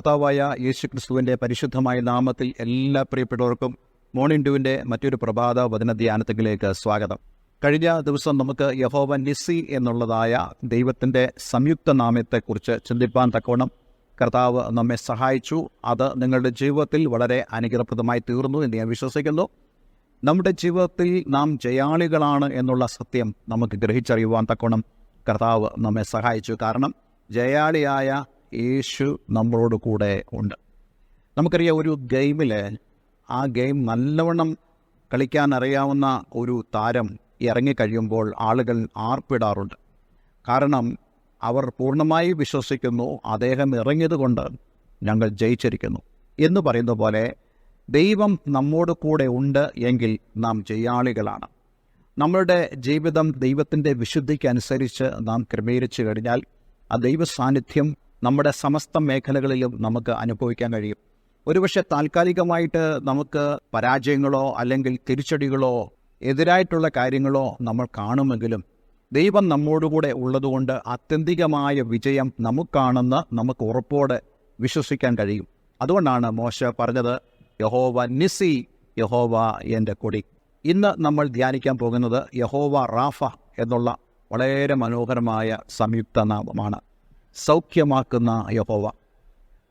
കർത്താവായ യേശു ക്രിസ്തുവിന്റെ പരിശുദ്ധമായ നാമത്തിൽ എല്ലാ പ്രിയപ്പെട്ടവർക്കും മോർണിംഗ് ഡ്യൂവിന്റെ മറ്റൊരു പ്രഭാത വചന ധ്യാനത്തിലേക്ക് സ്വാഗതം. കഴിഞ്ഞ ദിവസം നമുക്ക് യഹോവ നിസ്സി എന്നുള്ളതായ ദൈവത്തിന്റെ സംയുക്ത നാമത്തെക്കുറിച്ച് ചിന്തിപ്പാൻ തക്കവണ്ണം കർത്താവ് നമ്മെ സഹായിച്ചു. അത് നിങ്ങളുടെ ജീവിതത്തിൽ വളരെ അനുഗ്രഹപ്രദമായി തീർന്നു എന്ന് ഞാൻ വിശ്വസിക്കുന്നു. നമ്മുടെ ജീവിതത്തിൽ നാം ജയാളികളാണ് എന്നുള്ള സത്യം നമുക്ക് ഗ്രഹിച്ചറിയുവാൻ തക്കോണം കർത്താവ് നമ്മെ സഹായിച്ചു. കാരണം ജയാളിയായ യേശു നമ്മളോട് കൂടെ ഉണ്ട്. നമുക്കറിയാം ഒരു ഗെയിമിൽ ആ ഗെയിം നല്ലവണ്ണം കളിക്കാൻ അറിയാവുന്ന ഒരു താരം ഇറങ്ങിക്കഴിയുമ്പോൾ ആളുകൾ ആർപ്പിടാറുണ്ട്. കാരണം അവർ പൂർണമായി വിശ്വസിക്കുന്നു അദ്ദേഹം ഇറങ്ങിയതുകൊണ്ട് ഞങ്ങൾ ജയിച്ചിരിക്കുന്നു. എന്ന് പറയുന്ന പോലെ ദൈവം നമ്മോട് കൂടെ ഉണ്ട് എങ്കിൽ നാം ജയാളികളാണ്. നമ്മളുടെ ജീവിതം ദൈവത്തിന്റെ വിശുദ്ധിക്കനുസരിച്ച് നാം ക്രമീകരിച്ചു കഴിഞ്ഞാൽ ആ ദൈവ സാന്നിധ്യം നമ്മുടെ സമസ്ത മേഖലകളിലും നമുക്ക് അനുഭവിക്കാൻ കഴിയും. ഒരുപക്ഷെ താൽക്കാലികമായിട്ട് നമുക്ക് പരാജയങ്ങളോ അല്ലെങ്കിൽ തിരിച്ചടികളോ എതിരായിട്ടുള്ള കാര്യങ്ങളോ നമ്മൾ കാണുമെങ്കിലും ദൈവം നമ്മോടുകൂടെ ഉള്ളതുകൊണ്ട് ആത്യന്തികമായ വിജയം നമുക്കാണെന്ന് നമുക്ക് ഉറപ്പോടെ വിശ്വസിക്കാൻ കഴിയും. അതുകൊണ്ടാണ് മോശ പറഞ്ഞത് യഹോവ നിസി യഹോവ എന്റെ കൊടി. ഇന്ന് നമ്മൾ ധ്യാനിക്കാൻ പോകുന്നത് യഹോവ റാഫ എന്നുള്ള വളരെ മനോഹരമായ സംയുക്ത നാമമാണ്. സൗഖ്യമാക്കുന്ന യഹോവ.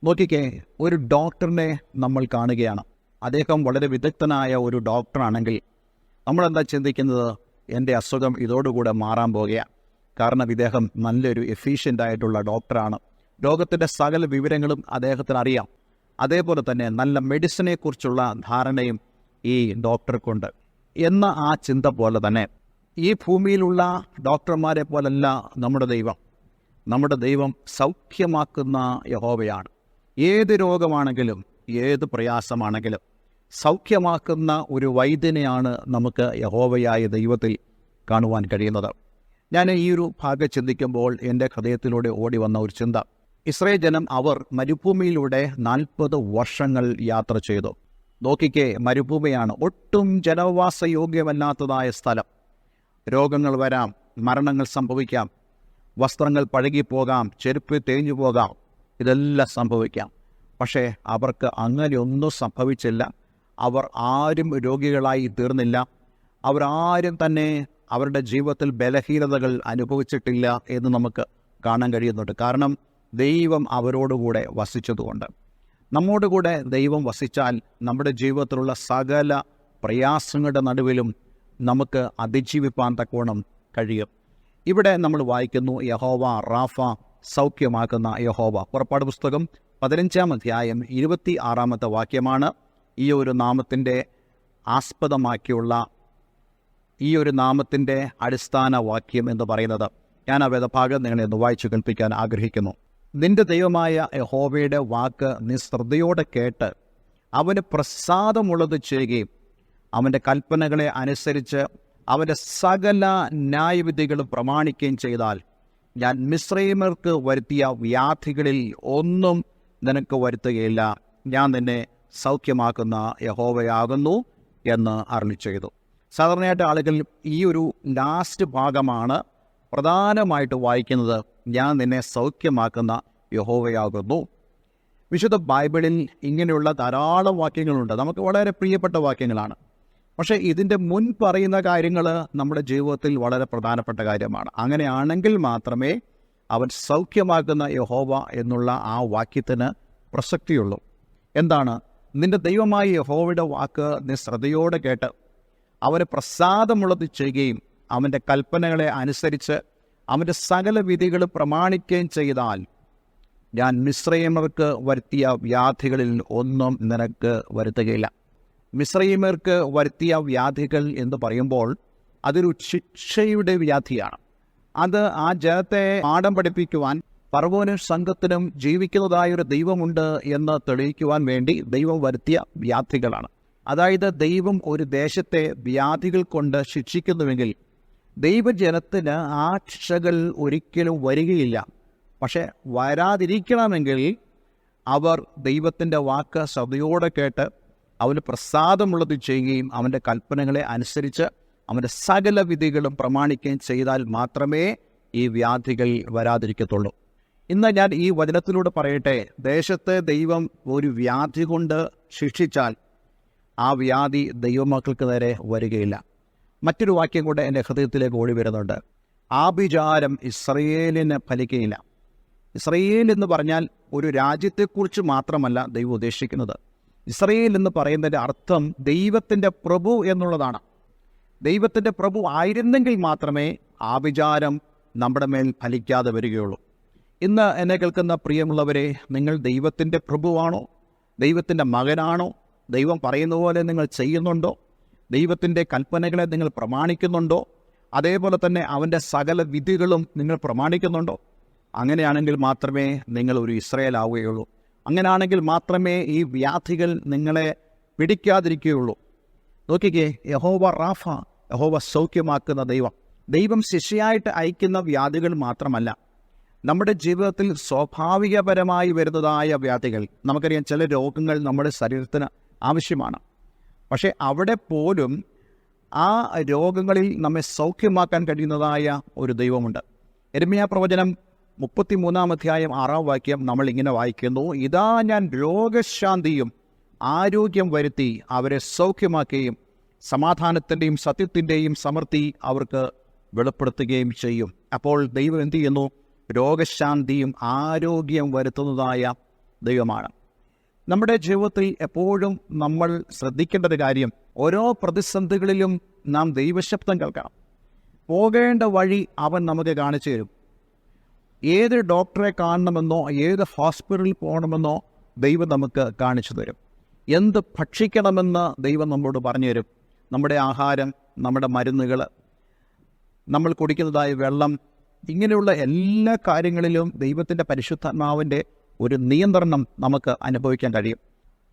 നോക്കിക്കേ ഒരു ഡോക്ടറിനെ നമ്മൾ കാണുകയാണ്. അദ്ദേഹം വളരെ വിദഗ്ധനായ ഒരു ഡോക്ടറാണെങ്കിൽ നമ്മളെന്താ ചിന്തിക്കുന്നത്? എന്റെ അസുഖം ഇതോടുകൂടെ മാറാൻ പോകുകയാണ്. കാരണം ഇദ്ദേഹം നല്ലൊരു എഫീഷ്യന്റ് ആയിട്ടുള്ള ഡോക്ടറാണ്. ലോകത്തിന്റെ സകല വിവരങ്ങളും അദ്ദേഹത്തിന് അറിയാം അതേപോലെ തന്നെ നല്ല മെഡിസിനെക്കുറിച്ചുള്ള ധാരണയും ഈ ഡോക്ടർക്കുണ്ട്. എന്ന ആ ചിന്ത പോലെ തന്നെ ഈ ഭൂമിയിലുള്ള ഡോക്ടർമാരെ പോലല്ല നമ്മുടെ ദൈവം. നമ്മുടെ ദൈവം സൗഖ്യമാക്കുന്ന യഹോവയാണ്. ഏത് രോഗമാണെങ്കിലും ഏത് പ്രയാസമാണെങ്കിലും സൗഖ്യമാക്കുന്ന ഒരു വൈദ്യനെയാണ് നമുക്ക് യഹോവയായ ദൈവത്തിൽ കാണുവാൻ കഴിയുന്നത്. ഞാൻ ഈ ഒരു ഭാഗം ചിന്തിക്കുമ്പോൾ എന്റെ ഹൃദയത്തിലൂടെ ഓടി വന്ന ഒരു ചിന്ത. ഇസ്രയേൽ ജനം അവർ മരുഭൂമിയിലൂടെ നാൽപ്പത് വർഷങ്ങൾ യാത്ര ചെയ്തു. നോക്കിക്കേ മരുഭൂമിയാണ് ഒട്ടും ജനവാസയോഗ്യമല്ലാത്തതായ സ്ഥലം. രോഗങ്ങൾ വരാം മരണങ്ങൾ സംഭവിക്കാം വസ്ത്രങ്ങൾ പഴകിപ്പോകാം ചെരുപ്പ് തേഞ്ഞു പോകാം ഇതെല്ലാം സംഭവിക്കാം. പക്ഷേ അവർക്ക് അങ്ങനെയൊന്നും സംഭവിച്ചില്ല. അവർ ആരും രോഗികളായി തീർന്നില്ല. അവരാരും തന്നെ അവരുടെ ജീവിതത്തിൽ ബലഹീനതകൾ അനുഭവിച്ചിട്ടില്ല എന്ന് നമുക്ക് കാണാൻ കഴിയുന്നുണ്ട്. കാരണം ദൈവം അവരോടുകൂടെ വസിച്ചതുകൊണ്ട്. നമ്മോടുകൂടെ ദൈവം വസിച്ചാൽ നമ്മുടെ ജീവിതത്തിലുള്ള സകല പ്രയാസങ്ങളുടെ നടുവിലും നമുക്ക് അതിജീവിപ്പാൻ തക്കോണം കഴിയും. ഇവിടെ നമ്മൾ വായിക്കുന്നു യഹോവ റാഫ സൗഖ്യമാക്കുന്ന യഹോവ. പുറപ്പാട് പുസ്തകം പതിനഞ്ചാം അധ്യായം ഇരുപത്തി ആറാമത്തെ വാക്യമാണ് ഈ ഒരു നാമത്തിന്റെ ആസ്പദമാക്കിയുള്ള ഈ ഒരു നാമത്തിന്റെ അടിസ്ഥാന വാക്യം എന്ന് പറയുന്നത്. ഞാൻ ആ വേദഭാഗം നിങ്ങളെ ഒന്ന് വായിച്ചു കൽപ്പിക്കാൻ ആഗ്രഹിക്കുന്നു. നിന്റെ ദൈവമായ യഹോവയുടെ വാക്ക് നീ ശ്രദ്ധയോടെ കേട്ട് അവന് പ്രസാദമുള്ളത് ചെയ്യുകയും അവന്റെ കൽപ്പനകളെ അനുസരിച്ച് അവന്റെ സകല ന്യായവിധികളും പ്രമാണിക്കുകയും ചെയ്താൽ ഞാൻ മിശ്രൈമർക്ക് വരുത്തിയ വ്യാധികളിൽ ഒന്നും നിനക്ക് വരുത്തുകയില്ല. ഞാൻ നിന്നെ സൗഖ്യമാക്കുന്ന യഹോവയാകുന്നു എന്ന് അരളി ചെയ്തു. സാധാരണയായിട്ട് ആളുകൾ ഈ ഒരു ലാസ്റ്റ് ഭാഗമാണ് പ്രധാനമായിട്ട് വായിക്കുന്നത്. ഞാൻ നിന്നെ സൗഖ്യമാക്കുന്ന യഹോവയാകുന്നു. വിശുദ്ധ ബൈബിളിൽ ഇങ്ങനെയുള്ള ധാരാളം വാക്യങ്ങളുണ്ട്. നമുക്ക് വളരെ പ്രിയപ്പെട്ട വാക്യങ്ങളാണ്. പക്ഷേ ഇതിന്റെ മുൻ പറയുന്ന കാര്യങ്ങൾ നമ്മുടെ ജീവിതത്തിൽ വളരെ പ്രധാനപ്പെട്ട കാര്യമാണ്. അങ്ങനെയാണെങ്കിൽ മാത്രമേ അവൻ സൗഖ്യമാക്കുന്ന യഹോവ എന്നുള്ള ആ വാക്യത്തിന് പ്രസക്തിയുള്ളൂ. എന്താണ്? നിന്റെ ദൈവമായ യഹോവയുടെ വാക്ക് നീ ശ്രദ്ധയോടെ കേട്ട് അവന് പ്രസാദമുള്ളത് ചെയ്യുകയും അവന്റെ കൽപ്പനകളെ അനുസരിച്ച് അവന്റെ സകല വിധികൾ പ്രമാണിക്കുകയും ചെയ്താൽ ഞാൻ മിശ്രയമർക്ക് വരുത്തിയ വ്യാധികളിൽ ഒന്നും നിനക്ക് വരുത്തുകയില്ല. മിശ്രൈമർക്ക് വരുത്തിയ വ്യാധികൾ എന്ന് പറയുമ്പോൾ അതൊരു ശിക്ഷയുടെ വ്യാധിയാണ്. അത് ആ ജനത്തെ പാഠം പഠിപ്പിക്കുവാൻ പർവോനും സംഘത്തിനും ജീവിക്കുന്നതായ ഒരു ദൈവമുണ്ട് എന്ന് തെളിയിക്കുവാൻ വേണ്ടി ദൈവം വരുത്തിയ വ്യാധികളാണ്. അതായത് ദൈവം ഒരു ദേശത്തെ വ്യാധികൾ കൊണ്ട് ശിക്ഷിക്കുന്നുവെങ്കിൽ ദൈവജനത്തിന് ആ ശിക്ഷകൾ ഒരിക്കലും വരികയില്ല. പക്ഷെ വരാതിരിക്കണമെങ്കിൽ അവർ ദൈവത്തിന്റെ വാക്ക് ശ്രദ്ധയോടെ കേട്ട് അവന് പ്രസാദമുള്ളത് ചെയ്യുകയും അവന്റെ കൽപ്പനകളെ അനുസരിച്ച് അവന്റെ സകല വിധികളും പ്രമാണിക്കുകയും ചെയ്താൽ മാത്രമേ ഈ വ്യാധികൾ വരാതിരിക്കത്തുള്ളൂ. ഇന്ന് ഞാൻ ഈ വചനത്തിലൂടെ പറയട്ടെ ദേശത്തെ ദൈവം ഒരു വ്യാധി കൊണ്ട് ശിക്ഷിച്ചാൽ ആ വ്യാധി ദൈവമക്കൾക്ക് നേരെ വരികയില്ല. മറ്റൊരു വാക്യം കൂടെ എന്റെ ഹൃദയത്തിലേക്ക് ഓടി വരുന്നുണ്ട്. ആഭിചാരം ഇസ്രയേലിന് ഫലിക്കുകയില്ല. ഇസ്രയേൽ എന്ന് പറഞ്ഞാൽ ഒരു രാജ്യത്തെക്കുറിച്ച് മാത്രമല്ല ദൈവം ഉദ്ദേശിക്കുന്നത്. ഇസ്രയേൽ എന്ന് പറയുന്നതിന്റെ അർത്ഥം ദൈവത്തിന്റെ പ്രഭു എന്നുള്ളതാണ്. ദൈവത്തിന്റെ പ്രഭു ആയിരുന്നെങ്കിൽ മാത്രമേ ആ വിചാരം നമ്മുടെ മേൽ ഫലിക്കാതെ വരികയുള്ളൂ. ഇന്ന് എന്നെ കേൾക്കുന്ന പ്രിയമുള്ളവരെ നിങ്ങൾ ദൈവത്തിന്റെ പ്രഭുവാണോ? ദൈവത്തിന്റെ മകനാണോ? ദൈവം പറയുന്ന പോലെ നിങ്ങൾ ചെയ്യുന്നുണ്ടോ? ദൈവത്തിന്റെ കൽപ്പനകളെ നിങ്ങൾ പ്രമാണിക്കുന്നുണ്ടോ? അതേപോലെ തന്നെ അവന്റെ സകല വിധികളും നിങ്ങൾ പ്രമാണിക്കുന്നുണ്ടോ? അങ്ങനെയാണെങ്കിൽ മാത്രമേ നിങ്ങൾ ഒരു ഇസ്രയേൽ ആവുകയുള്ളൂ അങ്ങനെയാണെങ്കിൽ മാത്രമേ ഈ വ്യാധികൾ നിങ്ങളെ പിടിക്കാതിരിക്കുകയുള്ളൂ. നോക്കിക്കേ യഹോവ റാഫ യഹോവ സൗഖ്യമാക്കുന്ന ദൈവം. ദൈവം ശിഷ്യയായിട്ട് അയക്കുന്ന വ്യാധികൾ മാത്രമല്ല നമ്മുടെ ജീവിതത്തിൽ സ്വാഭാവികപരമായി വരുന്നതായ വ്യാധികൾ. നമുക്കറിയാം ചില രോഗങ്ങൾ നമ്മുടെ ശരീരത്തിന് ആവശ്യമാണ്. പക്ഷേ അവിടെ പോലും ആ രോഗങ്ങളിൽ നമ്മെ സൗഖ്യമാക്കാൻ കഴിയുന്നതായ ഒരു ദൈവമുണ്ട്. എരുമിയ പ്രവചനം മുപ്പത്തിമൂന്നാം അധ്യായം ആറാം വാക്യം നമ്മൾ ഇങ്ങനെ വായിക്കുന്നു. ഇതാ ഞാൻ രോഗശാന്തിയും ആരോഗ്യം വരുത്തി അവരെ സൗഖ്യമാക്കുകയും സമാധാനത്തിന്റെയും സത്യത്തിന്റെയും സമൃദ്ധി അവർക്ക് വെളിപ്പെടുത്തുകയും ചെയ്യും. അപ്പോൾ ദൈവം എന്ത് ചെയ്യുന്നു? രോഗശാന്തിയും ആരോഗ്യം വരുത്തുന്നതായ ദൈവമാണ്. നമ്മുടെ ജീവിതത്തിൽ എപ്പോഴും നമ്മൾ ശ്രദ്ധിക്കേണ്ട ഒരു കാര്യം ഓരോ പ്രതിസന്ധികളിലും നാം ദൈവശബ്ദം കേൾക്കണം. പോകേണ്ട വഴി അവൻ നമുക്ക് കാണിച്ചു തരും. ഏത് ഡോക്ടറെ കാണണമെന്നോ ഏത് ഹോസ്പിറ്റലിൽ പോകണമെന്നോ ദൈവം നമുക്ക് കാണിച്ചു തരും. എന്ത് ഭക്ഷിക്കണമെന്ന് ദൈവം നമ്മളോട് പറഞ്ഞു തരും. നമ്മുടെ ആഹാരം നമ്മുടെ മരുന്നുകൾ നമ്മൾ കുടിക്കുന്നതായ വെള്ളം ഇങ്ങനെയുള്ള എല്ലാ കാര്യങ്ങളിലും ദൈവത്തിന്റെ പരിശുദ്ധാത്മാവിന്റെ ഒരു നിയന്ത്രണം നമുക്ക് അനുഭവിക്കാൻ കഴിയും.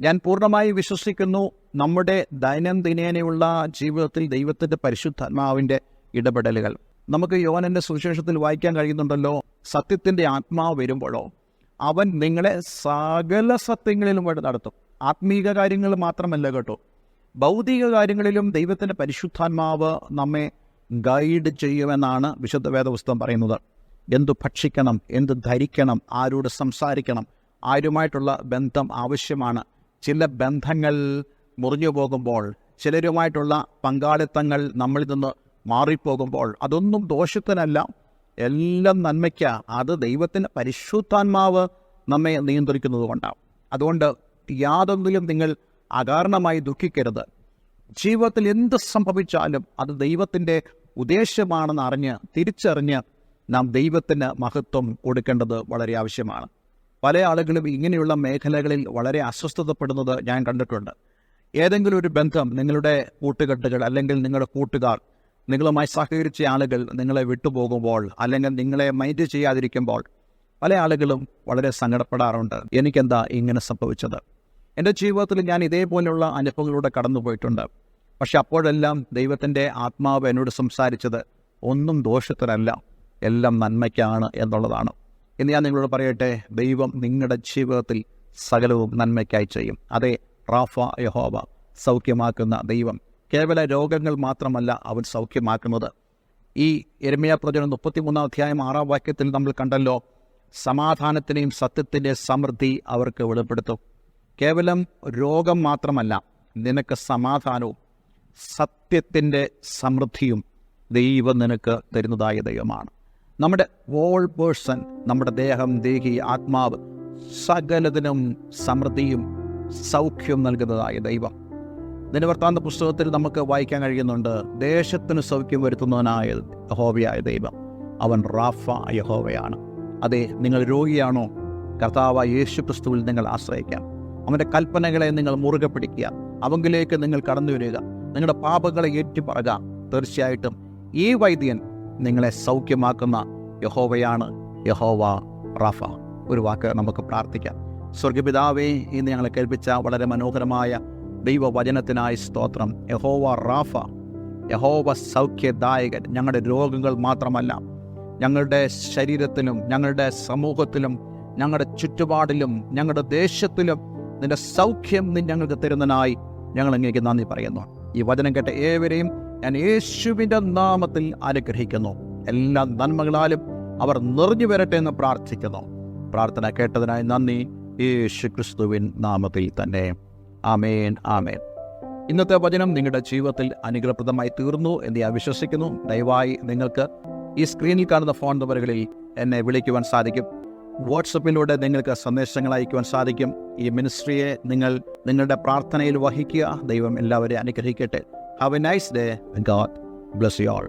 ഞാൻ പൂർണമായി വിശ്വസിക്കുന്നു നമ്മുടെ ദൈനംദിനേനയുള്ള ജീവിതത്തിൽ ദൈവത്തിന്റെ പരിശുദ്ധാത്മാവിന്റെ ഇടപെടലുകൾ. നമുക്ക് യോനന്റെ സുവിശേഷത്തിൽ വായിക്കാൻ കഴിയുന്നുണ്ടല്ലോ? സത്യത്തിന്റെ ആത്മാവ് വരുമ്പോഴോ? അവൻ നിങ്ങളെ സകല സത്യങ്ങളിലും വഴി നടത്തും. ആത്മീക കാര്യങ്ങൾ മാത്രമല്ല കേട്ടോ. ഭൗതിക കാര്യങ്ങളിലും ദൈവത്തിന്റെ പരിശുദ്ധാത്മാവ് നമ്മെ ഗൈഡ് ചെയ്യുമെന്നാണ് വിശുദ്ധ വേദപുസ്തകം പറയുന്നത്. എന്തു ഭക്ഷിക്കണം എന്ത് ധരിക്കണം ആരോട് സംസാരിക്കണം ആരുമായിട്ടുള്ള ബന്ധം ആവശ്യമാണ്. ചില ബന്ധങ്ങൾ മുറിഞ്ഞു പോകുമ്പോൾ ചിലരുമായിട്ടുള്ള പങ്കാളിത്തങ്ങൾ നമ്മളിൽ നിന്ന് മാറിപ്പോകുമ്പോൾ അതൊന്നും ദോഷത്തിനല്ല. എല്ലാം നന്മയ്ക്ക. അത് ദൈവത്തിന്റെ പരിശുദ്ധാത്മാവ് നമ്മെ നിയന്ത്രിക്കുന്നത് കൊണ്ടാണ് അതുകൊണ്ട് യാതൊന്നിലും നിങ്ങൾ അകാരണമായി ദുഃഖിക്കരുത്. ജീവിതത്തിൽ എന്ത് സംഭവിച്ചാലും അത് ദൈവത്തിന്റെ ഉദ്ദേശമാണെന്ന് അറിഞ്ഞ് തിരിച്ചറിഞ്ഞ് നാം ദൈവത്തിന് മഹത്വം കൊടുക്കേണ്ടത് വളരെ ആവശ്യമാണ്. പല ആളുകളും ഇങ്ങനെയുള്ള മേഖലകളിൽ വളരെ അസ്വസ്ഥതപ്പെടുന്നത് ഞാൻ കണ്ടിട്ടുണ്ട്. ഏതെങ്കിലും ഒരു ബന്ധം നിങ്ങളുടെ കൂട്ടുകെട്ടുകൾ അല്ലെങ്കിൽ നിങ്ങളുടെ കൂട്ടുകാർ നിങ്ങളുമായി സഹകരിച്ച ആളുകൾ നിങ്ങളെ വിട്ടുപോകുമ്പോൾ അല്ലെങ്കിൽ നിങ്ങളെ മൈൻഡ് ചെയ്യാതിരിക്കുമ്പോൾ പല ആളുകളും വളരെ സങ്കടപ്പെടാറുണ്ട്. എനിക്കെന്താ ഇങ്ങനെ സംഭവിച്ചത്? എന്റെ ജീവിതത്തിൽ ഞാൻ ഇതേപോലെയുള്ള അനുഭവങ്ങളിലൂടെ കടന്നുപോയിട്ടുണ്ട്. പക്ഷെ അപ്പോഴെല്ലാം ദൈവത്തിന്റെ ആത്മാവ് എന്നോട് സംസാരിച്ചത് ഒന്നും ദോഷത്തിനല്ല എല്ലാം നന്മയ്ക്കാണ് എന്നുള്ളതാണ്. ഇന്ന് ഞാൻ നിങ്ങളോട് പറയട്ടെ ദൈവം നിങ്ങളുടെ ജീവിതത്തിൽ സകലവും നന്മയ്ക്കായി ചെയ്യും. അതെ റാഫ യഹോബ സൗഖ്യമാക്കുന്ന ദൈവം കേവല രോഗങ്ങൾ മാത്രമല്ല അവൻ സൗഖ്യമാക്കുന്നത്. ഈ എരമയ പ്രചരണം മുപ്പത്തിമൂന്നാം അധ്യായം ആറാം വാക്യത്തിൽ നമ്മൾ കണ്ടല്ലോ സമാധാനത്തിനെയും സത്യത്തിന്റെ സമൃദ്ധി അവർക്ക് വെളിപ്പെടുത്തും. കേവലം രോഗം മാത്രമല്ല നിനക്ക് സമാധാനവും സത്യത്തിന്റെ സമൃദ്ധിയും ദൈവം നിനക്ക് തരുന്നതായ ദൈവമാണ്. നമ്മുടെ ഓൾ പേഴ്സൺ നമ്മുടെ ദേഹം ദേഹി ആത്മാവ് സകലതിനും സമൃദ്ധിയും സൗഖ്യവും നൽകുന്നതായ ദൈവം. ദിനവൃത്താന്ത പുസ്തകത്തിൽ നമുക്ക് വായിക്കാൻ കഴിയുന്നുണ്ട് ദേശത്തിന് സൗഖ്യം വരുത്തുന്നവനായ യഹോവയായ ദൈവം. അവൻ റാഫ യഹോവയാണ്. അതെ നിങ്ങൾ രോഗിയാണോ? കർത്താവ് യേശു ക്രിസ്തുവിൽ നിങ്ങൾ ആശ്രയിക്കാം. അവന്റെ കൽപ്പനകളെ നിങ്ങൾ മുറുകെ പിടിക്കുക. അവങ്കിലേക്ക് നിങ്ങൾ കടന്നു വരിക നിങ്ങളുടെ പാപങ്ങളെ ഏറ്റുപറക തീർച്ചയായിട്ടും ഈ വൈദ്യൻ നിങ്ങളെ സൗഖ്യമാക്കുന്ന യഹോവയാണ് യഹോവ റാഫ. ഒരു വാക്ക് നമുക്ക് പ്രാർത്ഥിക്കാം. സ്വർഗപിതാവേ ഇന്ന് ഞങ്ങളെ കേൾപ്പിച്ച വളരെ മനോഹരമായ ദൈവവചനത്തിനായി സ്തോത്രം. യഹോവ റാഫ യഹോവ സൗഖ്യദായകൻ. ഞങ്ങളുടെ രോഗങ്ങൾ മാത്രമല്ല ഞങ്ങളുടെ ശരീരത്തിലും ഞങ്ങളുടെ സമൂഹത്തിലും ഞങ്ങളുടെ ചുറ്റുപാടിലും ഞങ്ങളുടെ ദേശത്തിലും നിന്റെ സൗഖ്യം നീ ഞങ്ങൾക്ക് തരുന്നതിനായി ഞങ്ങൾ അങ്ങേക്ക് നന്ദി പറയുന്നു. ഈ വചനം കേട്ട ഏവരെയും ഞാൻ യേശുവിന്റെ നാമത്തിൽ അനുഗ്രഹിക്കുന്നു. എല്ലാ നന്മകളാലും അവർ നിറഞ്ഞു വരട്ടെ എന്ന് പ്രാർത്ഥിക്കുന്നു. പ്രാർത്ഥന കേട്ടതിനായി നന്ദി. യേശു ക്രിസ്തുവിൻ നാമത്തിൽ തന്നെ. ആമേൻ ആമേൻ. ഇന്നത്തെ വചനം നിങ്ങളുടെ ജീവിതത്തിൽ അനുഗ്രഹപ്രദമായി തീർന്നു എന്ന് ഞാൻ വിശ്വസിക്കുന്നു. ദയവായി നിങ്ങൾക്ക് ഈ സ്ക്രീനിൽ കാണുന്ന ഫോൺ നമ്പറുകളിൽ എന്നെ വിളിക്കുവാൻ സാധിക്കും. വാട്സപ്പിലൂടെ നിങ്ങൾക്ക് സന്ദേശങ്ങൾ അയക്കുവാൻ സാധിക്കും. ഈ മിനിസ്ട്രിയെ നിങ്ങൾ നിങ്ങളുടെ പ്രാർത്ഥനയിൽ വഹിക്കുക. ദൈവം എല്ലാവരെയും അനുഗ്രഹിക്കട്ടെ. Have a nice day god bless you all